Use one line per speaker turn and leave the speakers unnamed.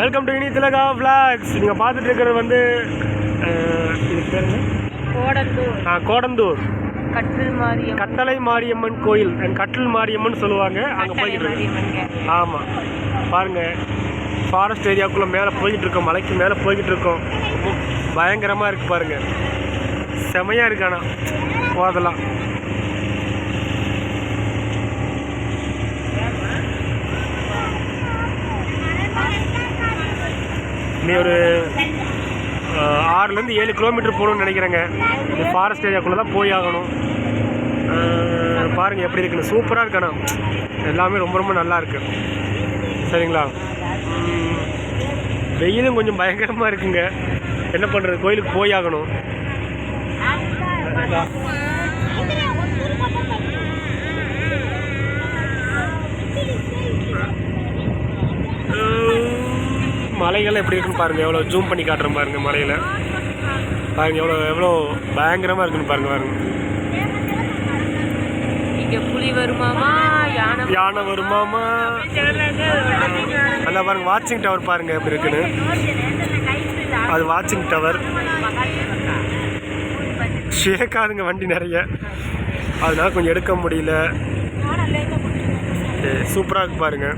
Welcome to இனி திலகா vlogs நீங்கள் பார்த்துட்டு இருக்கிறது வந்து?
கோடந்தூர்.
ஆ, கோடந்தூர்.
கட்டில் மாரியம்
கட்டளை மாரியம்மன் கோயில். கட்டில் மாரியம்மன் சொல்லுவாங்க. அங்கே போய்கிட்டு ஆமாம் பாருங்க. ஃபாரஸ்ட் ஏரியாவுக்குள்ளே மேலே போய்கிட்டு இருக்கோம். மலைக்கு மேலே போய்கிட்டு இருக்கோம். பயங்கரமாக இருக்கு பாருங்க. செமையாக இருக்கு ஆனால் போதெல்லாம் நீ ஒரு ஆறுலேருந்து ஏழு கிலோமீட்டர் போகணும்னு நினைக்கிறேங்க. இந்த ஃபாரஸ்ட் ஏரியாக்குள்ளே தான் போய் ஆகணும். பாருங்கள் எப்படி இருக்குன்னு. சூப்பராக இருக்கணும் எல்லாமே ரொம்ப ரொம்ப நல்லா இருக்கு. சரிங்களா? வெயிலும் கொஞ்சம் பயங்கரமாக இருக்குங்க. என்ன பண்ணுறது கோயிலுக்கு போய் ஆகணும். மலைகள் எப்படி இருக்குன்னு பாருங்க. எவ்வளோ ஜூம் பண்ணி காட்டுறேன் பாருங்க மலையில. பாருங்க எவ்வளோ எவ்வளோ பயங்கரமாக இருக்குன்னு பாருங்க பாருங்க.
இங்க புலி வருமாமா யானை
யானை வருமாமா? நல்லா பாருங்க வாட்சிங் டவர் பாருங்க எப்படி இருக்குன்னு. அது வாட்சிங் டவர் ஷேக்காதுங்க வண்டி நிறைய. அதனால கொஞ்சம் எடுக்க முடியல. சூப்பராக இருக்கு பாருங்க.